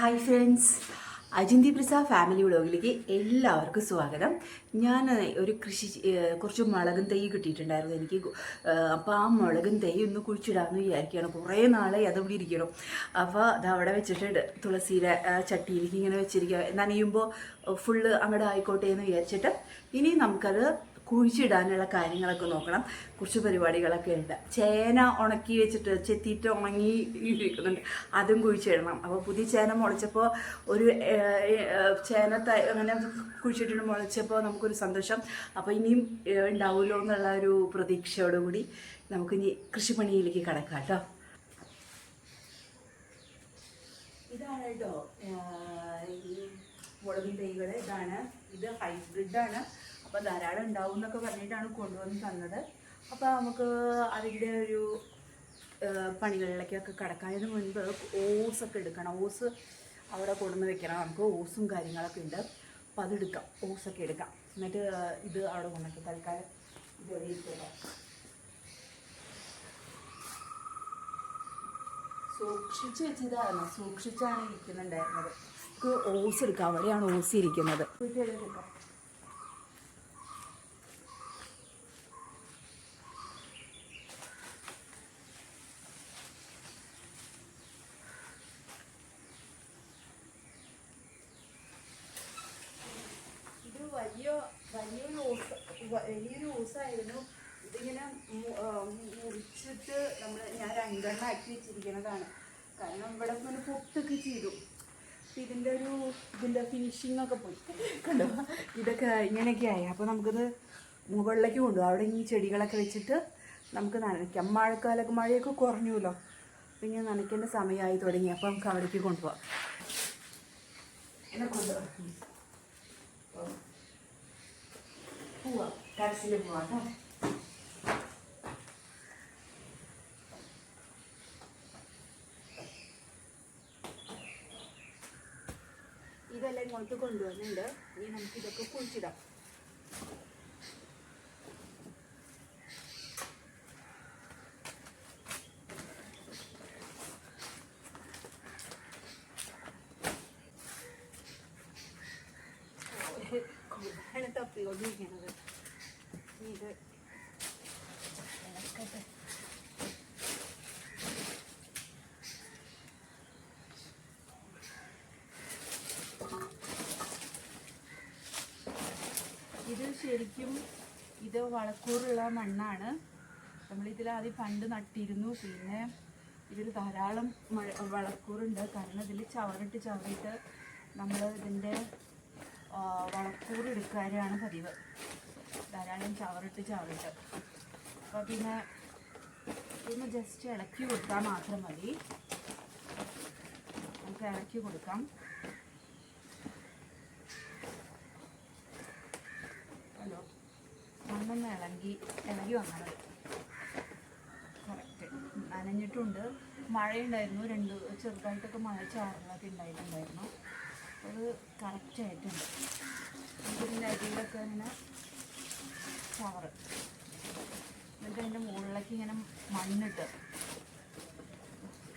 Hi friends അജിന്തി പ്രസ family വ്ളോഗിലേക്ക് എല്ലാവർക്കും സ്വാഗതം. ഞാൻ ഒരു കൃഷി കുറച്ച് മുളകും തൈ കിട്ടിയിട്ടുണ്ടായിരുന്നു എനിക്ക്. അപ്പോൾ ആ മുളകും തൈ ഒന്ന് കുഴിച്ചിടാമെന്ന് വിചാരിക്കുകയാണ്. കുറേ നാളെ അതവിടെ ഇരിക്കണം അപ്പോൾ അത് അവിടെ വെച്ചിട്ട് തുളസിയുടെ ആ, ചട്ടിയിലേക്ക് ഇങ്ങനെ വെച്ചിരിക്കുക. നനയുമ്പോൾ ഫുള്ള് അങ്ങോട്ട് ആയിക്കോട്ടെ എന്ന് വിചാരിച്ചിട്ട് ഇനി നമുക്കത് കുഴിച്ചിടാനുള്ള കാര്യങ്ങളൊക്കെ നോക്കണം. കുറച്ച് പരിപാടികളൊക്കെ ഉണ്ട്. ചേന ഉണക്കി വെച്ചിട്ട് ചെത്തിയിട്ട് ഉണങ്ങി ഇരിക്കുന്നുണ്ട് അതും കുഴിച്ചിടണം. അപ്പോൾ പുതിയ ചേന മുളച്ചപ്പോൾ ഒരു ചേന ത- അങ്ങനെ കുഴിച്ചിട്ടിട്ട് മുളച്ചപ്പോൾ നമുക്കൊരു സന്തോഷം. അപ്പോൾ ഇനിയും ഉണ്ടാവുമല്ലോ എന്നുള്ള ഒരു പ്രതീക്ഷയോടുകൂടി നമുക്കിനി കൃഷിപ്പണിയിലേക്ക് കടക്കാം കേട്ടോ. ഇതാണ് കേട്ടോ ഈ മുളകിൻ തൈകൾ ഇതാണ് ഇത് ഹൈബ്രിഡാണ് അപ്പോൾ ധാരാളം ഉണ്ടാവും എന്നൊക്കെ പറഞ്ഞിട്ടാണ് കൊണ്ടുവന്ന് തന്നത്. അപ്പോൾ നമുക്ക് അതിന്റെ ഒരു പണികളിലേക്കൊക്കെ കടക്കാനതിന് മുൻപ് ഓസൊക്കെ എടുക്കണം. ഓസ് അവിടെ കൊണ്ടുവന്ന് വെക്കണം. നമുക്ക് ഓസും കാര്യങ്ങളൊക്കെ ഉണ്ട്. അപ്പോൾ അതെടുക്കാം ഓസൊക്കെ എടുക്കാം. എന്നിട്ട് ഇത് അവിടെ കൊണ്ടുവയ്ക്കാം തൽക്കാലം ഇത് എവിടെ ഇരിക്കട്ടെ സൂക്ഷിച്ച് വെച്ചതായിരുന്നു. സൂക്ഷിച്ചാണ് ഇരിക്കുന്നുണ്ടായിരുന്നത്. നമുക്ക് ഓസ് എടുക്കാം. അവിടെയാണ് ഓസ് ഇരിക്കുന്നത് എടുക്കാം ഇത് വലിയ വലിയൊരു ഓസ് വലിയൊരു ഓസായിരുന്നു ഇതിങ്ങനെ മുറിച്ചിട്ട് നമ്മൾ ഞാൻ രണ്ടെണ്ണം ആക്കി വെച്ചിരിക്കുന്നതാണ് കാരണം ഇവിടെ ഇങ്ങനെ പൊട്ടൊക്കെ ചെയ്തു. അപ്പം ഇതിന്റെ ഒരു ഇതിന്റെ ഫിനിഷിംഗ് ഒക്കെ പോയി. കണ്ടോ? ഇതൊക്കെ ഇങ്ങനെയൊക്കെ ആയി. അപ്പോൾ നമുക്കിത് മുകളിലേക്ക് കൊണ്ടുപോകും. അവിടെ ഈ ചെടികളൊക്കെ വെച്ചിട്ട് നമുക്ക് നനയ്ക്കാം. മഴക്കാലൊക്കെ മഴയൊക്കെ കുറഞ്ഞുല്ലോ അപ്പം ഇങ്ങനെ നനയ്ക്കേണ്ട സമയമായി തുടങ്ങി. അപ്പോൾ നമുക്ക് അവിടേക്ക് കൊണ്ടുപോകാം. എന്നെ കൊണ്ടുപോകാം ടാക്സിയിൽ പോവാം കേട്ടോ ഇതെല്ലാം ഇങ്ങോട്ട് കൊണ്ടുവന്നിട്ടുണ്ട് ഇനി നമുക്ക് ഇതൊക്കെ കുഴിച്ചിടാം. തപ്പിക്കൊണ്ടിരിക്കുന്നത് ഇത്. ഇത് ശരിക്കും ഇത് വളക്കൂറുള്ള മണ്ണാണ്. നമ്മളിതിൽ ആദ്യം പണ്ട് നട്ടിരുന്നു. പിന്നെ ഇതിൽ ധാരാളം വളക്കൂറുണ്ട്. കാരണം ഇതിൽ ചവറിട്ട് ചവറിട്ട് നമ്മൾ ഇതിന്റെ ആ, വളക്കൂറ് എടുക്കാനാണ് പതിവ്. ധാരാളം ചവറിട്ട് ചവറിട്ട്. അപ്പോൾ പിന്നെ ഒന്ന് ജസ്റ്റ് ഇളക്കി കൊടുത്താൽ മാത്രം മതി. നമുക്ക് ഇളക്കി കൊടുക്കാം. ഹലോ. മണ്ണൊന്ന് ഇളകി ഇളകി വന്നത് കറക്റ്റ് നനഞ്ഞിട്ടുണ്ട്. മഴയുണ്ടായിരുന്നു. രണ്ട് ചെറുതായിട്ടൊക്കെ മഴ ചാറുകളൊക്കെ ഉണ്ടായിട്ടുണ്ടായിരുന്നു. അത് കറക്റ്റായിട്ടുണ്ട് ഇതിന്റെ അടിയിലൊക്കെ ഇങ്ങനെ ചവറ് എന്നിട്ട് അതിന്റെ മുകളിലേക്ക് ഇങ്ങനെ മണ്ണിട്ട്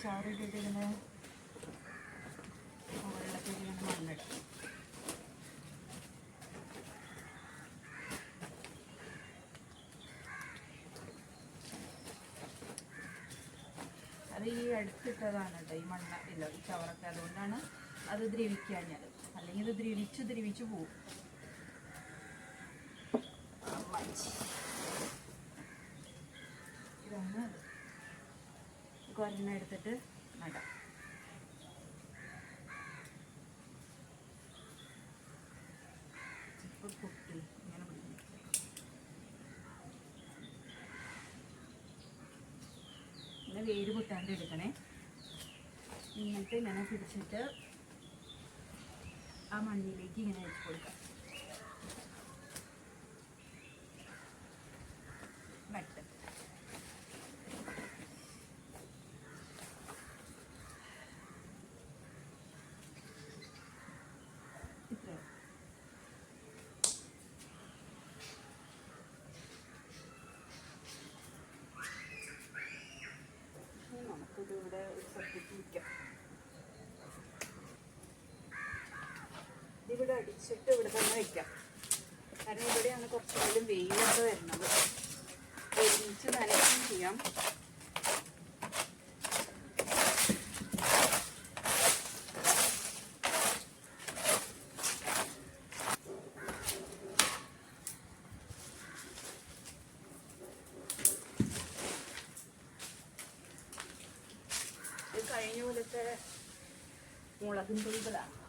ചവറിട്ടിട്ട് ഇങ്ങനെ മുകളിലേക്ക് ഇങ്ങനെ മണ്ണിട്ട്. അത് ഈ അടുത്തിട്ടതാണ് കേട്ടോ ഈ മണ്ണ ഇല്ല ഈ ചവറൊക്കെ അതുകൊണ്ടാണ് അത് ദ്രവിക്കാഞ്ഞത്. അല്ലെങ്കിൽ ഇത് ദ്രവിച്ച് ദ്രവിച്ച് പോകും അമ്മച്ചി. ഇതാണ് അത് കൊരണ്ണ എടുത്തിട്ട് നടാം. ഇങ്ങനെ വേര് പൊട്ടാണ്ട് എടുക്കണേ. എന്നിട്ട് ഇങ്ങനെ പിടിച്ചിട്ട് ആ മണ്ണിലേക്ക് ഇങ്ങനെ വെച്ച് കൊടുക്കാം. ഒരു ഇതിവിടെ അടിച്ചിട്ട് ഇവിടെ തന്നെ വയ്ക്കാം കാരണം ഇവിടെയാണ് കുറച്ചുകൂടി വെയിലൊക്കെ വരുന്നത്. ഒരുമിച്ച് നനയ്ക്കുകയും ചെയ്യാം. കഴിഞ്ഞ പോലത്തെ മുളകും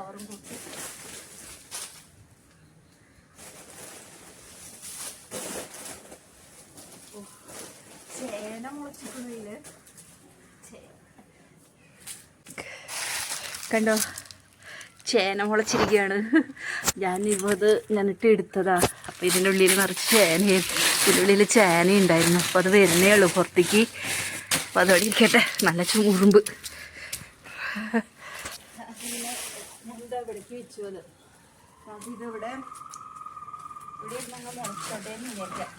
കവറും കൂട്ടി. ചേന കണ്ടോ? ചേന മുളച്ചിരിക്കുകയാണ്. ഞാൻ ഇത് ഞാനിട്ട് എടുത്തതാ അപ്പം ഇതിന്റെ ഉള്ളിൽ നിറച്ച് ചേനയും ഇതിന്റെ ഉള്ളിൽ ചേന ഉണ്ടായിരുന്നു. അപ്പോൾ അത് വരുന്നേ ഉള്ളൂ പുറത്തേക്ക്. അപ്പോൾ അതോടെ ഇരിക്കട്ടെ. നല്ല ചൂറുമ്പ്. എന്താ ഇവിടേക്ക് വെച്ചു അത് അതിതിവിടെ ഇവിടെ ഇരുന്നങ്ങ് മുളച്ചോട്ടെ എന്ന് വിചാരിക്കാം.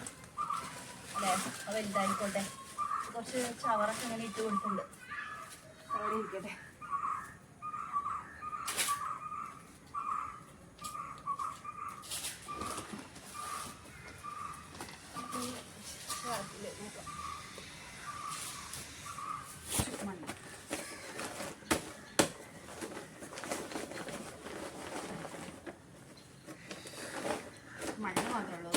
അല്ലേ? അത് വലുതായിക്കോട്ടെ. കുറച്ച് ചവറൊക്കെ ഇങ്ങനെ ഇട്ട് കൊടുത്തിട്ടുണ്ട്. അവിടെ ഇരിക്കട്ടെ. മണ്ണ് മണ്ണ് മാത്രമേ ഉള്ളൂ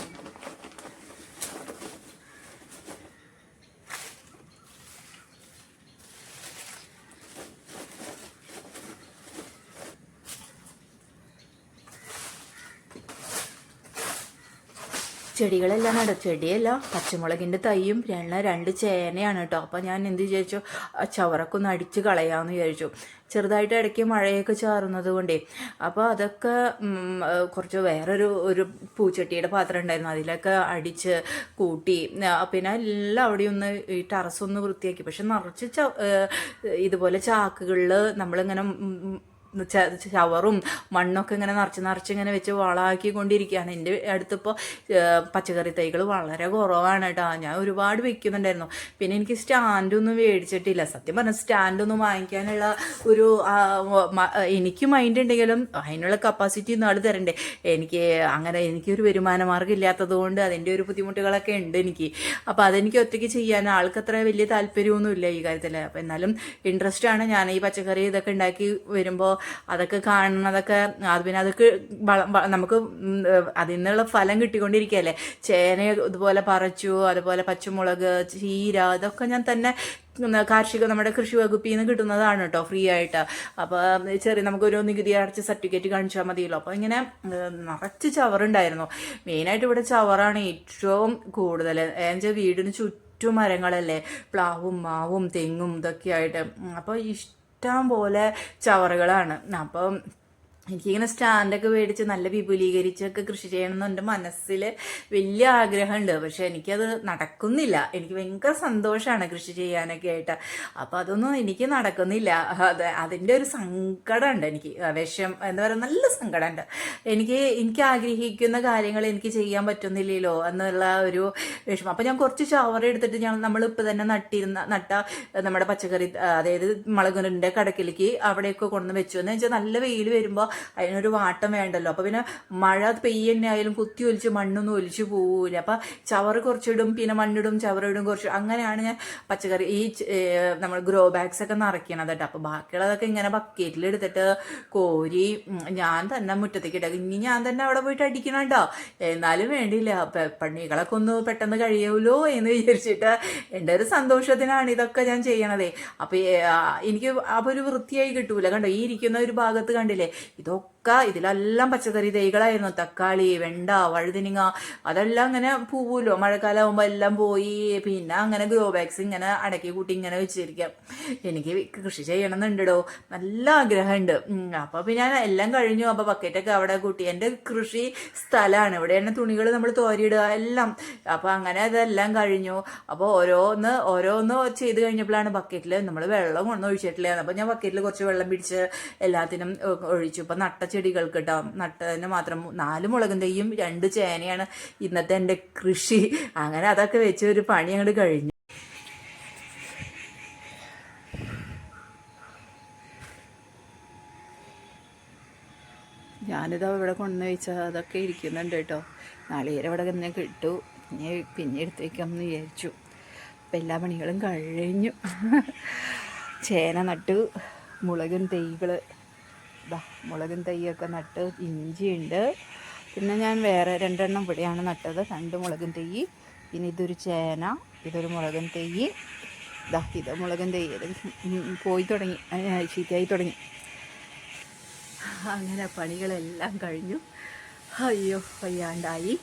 ചെടികളെല്ലാം നട. ചെടിയല്ല പച്ചമുളകിന്റെ തൈയും രണ്ട് രണ്ട് ചേനയാണ് കേട്ടോ അപ്പോൾ ഞാൻ എന്ത് വിചാരിച്ചു? ആ ചവറൊക്കെ ഒന്ന് അടിച്ച് കളയാമെന്ന് വിചാരിച്ചു. ചെറുതായിട്ട് ഇടയ്ക്ക് മഴയൊക്കെ ചാറുന്നത് കൊണ്ടേ. അപ്പോൾ അതൊക്കെ കുറച്ച് വേറൊരു ഒരു പൂച്ചട്ടിയുടെ പാത്രം ഉണ്ടായിരുന്നു. അതിലൊക്കെ അടിച്ച് കൂട്ടി പിന്നെ എല്ലാം അവിടെ ഒന്ന് ഈ ടെറസ് ഒന്ന് വൃത്തിയാക്കി. പക്ഷെ നിറച്ച് ഇതുപോലെ ചാക്കുകളിൽ നമ്മളിങ്ങനെ ചവറും മണ്ണൊക്കെ ഇങ്ങനെ നിറച്ച് നിറച്ച് ഇങ്ങനെ വെച്ച് വളമാക്കി കൊണ്ടിരിക്കുകയാണ് എന്റെ അടുത്തിപ്പോൾ പച്ചക്കറി തൈകൾ വളരെ കുറവാണ് കേട്ടോ. ഞാൻ ഒരുപാട് വെക്കുന്നുണ്ടായിരുന്നു. പിന്നെ എനിക്ക് സ്റ്റാൻഡൊന്നും മേടിച്ചിട്ടില്ല. സത്യം പറഞ്ഞാൽ സ്റ്റാൻഡൊന്നും വാങ്ങിക്കാനുള്ള ഒരു എനിക്ക് മൈൻഡ് ഉണ്ടെങ്കിലും അതിനുള്ള കപ്പാസിറ്റി നാൾ തരണ്ടേ. എനിക്ക് അങ്ങനെ എനിക്കൊരു വരുമാന മാർഗം ഇല്ലാത്തത് കൊണ്ട് അതിന്റെ ഒരു ബുദ്ധിമുട്ടുകളൊക്കെ ഉണ്ട് എനിക്ക്. അപ്പോൾ അതെനിക്ക് ഒറ്റയ്ക്ക് ചെയ്യാൻ ആൾക്ക് അത്ര വലിയ താല്പര്യമൊന്നുമില്ല ഈ കാര്യത്തിൽ അപ്പോൾ എന്നാലും ആണ് ഞാൻ ഈ പച്ചക്കറി ഇതൊക്കെ ഉണ്ടാക്കി വരുമ്പോൾ അതൊക്കെ കാണുന്നതൊക്കെ അത് പിന്നെ അതൊക്കെ നമുക്ക് അതിൽ നിന്നുള്ള ഫലം കിട്ടിക്കൊണ്ടിരിക്കുകയല്ലേ? ചേന ഇതുപോലെ പറച്ചു അതുപോലെ പച്ചമുളക് ചീര അതൊക്കെ ഞാൻ തന്നെ കാർഷിക നമ്മുടെ കൃഷി വകുപ്പിൽ നിന്ന് കിട്ടുന്നതാണ് കേട്ടോ ഫ്രീ ആയിട്ട്. അപ്പോൾ ചെറിയ നമുക്കൊരു നികുതി അടച്ച സർട്ടിഫിക്കറ്റ് കാണിച്ചാൽ മതിയല്ലോ. അപ്പോൾ ഇങ്ങനെ നിറച്ച് ചവറുണ്ടായിരുന്നു. മെയിനായിട്ട് ഇവിടെ ചവറാണ് ഏറ്റവും കൂടുതൽ. എന്നുവെച്ചാൽ വീടിന് ചുറ്റും മരങ്ങളല്ലേ? പ്ലാവും മാവും തെങ്ങും ഇതൊക്കെ ആയിട്ട്. അപ്പോൾ ഇഷ്ടം പോലെ ചവറുകളാണ്. അപ്പം എനിക്കിങ്ങനെ സ്റ്റാൻഡൊക്കെ മേടിച്ച് നല്ല വിപുലീകരിച്ചൊക്കെ കൃഷി ചെയ്യണമെന്ന് എന്റെ മനസ്സിൽ വലിയ ആഗ്രഹമുണ്ട്. പക്ഷെ എനിക്കത് നടക്കുന്നില്ല. എനിക്ക് ഭയങ്കര സന്തോഷമാണ് കൃഷി ചെയ്യാനൊക്കെ ആയിട്ട്. അപ്പോൾ അതൊന്നും എനിക്ക് നടക്കുന്നില്ല. അത് അതിന്റെ ഒരു സങ്കടമുണ്ട്. എനിക്ക് വിഷം എന്താ പറയുക നല്ല സങ്കടമുണ്ട്. എനിക്ക് എനിക്ക് ആഗ്രഹിക്കുന്ന കാര്യങ്ങൾ എനിക്ക് ചെയ്യാൻ പറ്റുന്നില്ലല്ലോ എന്നുള്ള ഒരു വിഷമം. അപ്പോൾ ഞാൻ കുറച്ച് ചവറ എടുത്തിട്ട് ഞാൻ നമ്മളിപ്പോൾ തന്നെ നട്ടിരുന്ന നട്ട നമ്മുടെ പച്ചക്കറി അതായത് മുളകുന്റെ കടക്കിലേക്ക് അവിടെയൊക്കെ കൊണ്ടുവന്ന് വെച്ചു. എന്ന് വെച്ചാൽ നല്ല വെയിൽ വരുമ്പോൾ അതിനൊരു വാട്ടം വേണ്ടല്ലോ. അപ്പോൾ പിന്നെ മഴ പെയ്യന്നെ ആയാലും കുത്തി ഒലിച്ച് മണ്ണൊന്നും ഒലിച്ച് പോവില്ല അപ്പോൾ ചവറ് കുറച്ചിടും പിന്നെ മണ്ണിടും ചവറിടും കുറച്ച് അങ്ങനെയാണ് ഞാൻ പച്ചക്കറി ഈ നമ്മൾ ഗ്രോ ബാഗ്സ് ഒക്കെ നിറയ്ക്കണത് കേട്ടോ. അപ്പോൾ ബാക്കിയുള്ളതൊക്കെ ഇങ്ങനെ ബക്കറ്റിൽ എടുത്തിട്ട് കോരി ഞാൻ തന്നെ മുറ്റത്തേക്ക് ഇട്ടു ഇനി ഞാൻ തന്നെ അവിടെ പോയിട്ട് അടിക്കണം കേട്ടോ. എന്നാലും വേണ്ടിയില്ല. പണികളൊക്കെ ഒന്ന് പെട്ടെന്ന് കഴിയുമല്ലോ എന്ന് വിചാരിച്ചിട്ട് എന്റെ ഒരു സന്തോഷത്തിനാണ് ഇതൊക്കെ ഞാൻ ചെയ്യണതേ. അപ്പോൾ എനിക്ക് അപ്പോൾ ഒരു വൃത്തിയായി കിട്ടൂല. കണ്ടോ? ഈ ഇരിക്കുന്ന ഒരു ഭാഗത്ത് കണ്ടില്ലേ? 구독 ഇതൊക്കെ ഇതിലെല്ലാം പച്ചക്കറി തൈകളായിരുന്നു. തക്കാളി വെണ്ട വഴുതിനിങ്ങ അതെല്ലാം ഇങ്ങനെ പൂവുമല്ലോ മഴക്കാലമാകുമ്പോൾ എല്ലാം പോയി. പിന്നെ അങ്ങനെ ഗ്രോ ബാഗ്സ് ഇങ്ങനെ അടക്കി കൂട്ടി ഇങ്ങനെ വെച്ചിരിക്കാം. എനിക്ക് കൃഷി ചെയ്യണം എന്നുണ്ടോ നല്ല ആഗ്രഹമുണ്ട്. അപ്പോൾ പിന്നെ ഞാൻ എല്ലാം കഴിഞ്ഞു. അപ്പോൾ ബക്കറ്റൊക്കെ അവിടെ കൂട്ടി. എന്റെ കൃഷി സ്ഥലമാണ്. ഇവിടെയാണ് തുണികൾ നമ്മൾ തോരിയിടുക എല്ലാം. അപ്പോൾ അങ്ങനെ അതെല്ലാം കഴിഞ്ഞു. അപ്പോൾ ഓരോന്ന് ഓരോന്ന് ചെയ്ത് കഴിഞ്ഞപ്പോഴാണ് ബക്കറ്റിൽ നമ്മൾ വെള്ളം ഒന്നും ഒഴിച്ചിട്ടില്ല. അപ്പോൾ ഞാൻ ബക്കറ്റിൽ കുറച്ച് വെള്ളം പിടിച്ച് എല്ലാത്തിനും ഒഴിച്ചു. ഇപ്പം നട്ട ചെടികൾക്ക് കേട്ടോ നട്ടതിന് മാത്രം നാല് മുളകും തെയ്യും രണ്ട് ചേനയാണ് ഇന്നത്തെ എന്റെ കൃഷി. അങ്ങനെ അതൊക്കെ വെച്ച് ഒരു പണി അങ്ങോട്ട് കഴിഞ്ഞു. ഞാനിതാ ഇവിടെ കൊണ്ടുവന്ന് വെച്ചാൽ അതൊക്കെ ഇരിക്കുന്നുണ്ട് കേട്ടോ നാളികേരം ഇവിടെ തന്നെ കിട്ടു. ഇനി പിന്നെ എടുത്ത് വെക്കാമെന്ന് വിചാരിച്ചു. അപ്പം എല്ലാ പണികളും കഴിഞ്ഞു. ചേന നട്ടു. മുളകും തൈകൾ ഇതാ മുളകും തൈയൊക്കെ നട്ട് ഇഞ്ചിയുണ്ട്. പിന്നെ ഞാൻ വേറെ രണ്ടെണ്ണം ഇവിടെയാണ് നട്ടത്. രണ്ട് മുളകും തൈ പിന്നെ ഇതൊരു ചേന ഇതൊരു മുളകും തൈ. ഇതാ ഇത് മുളകും തൈ. പോയി തുടങ്ങി. ചീത്തയായി തുടങ്ങി. അങ്ങനെ പണികളെല്ലാം കഴിഞ്ഞു. അയ്യോ വയ്യാണ്ടായി.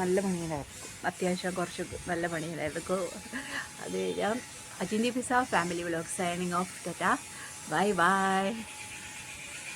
നല്ല പണികളായിരുന്നു. അത്യാവശ്യം കുറച്ച് നല്ല പണികളായിരുന്നു. അത് ഞാൻ അജിന്റെ pizza family vlog signing off tata. Bye bye.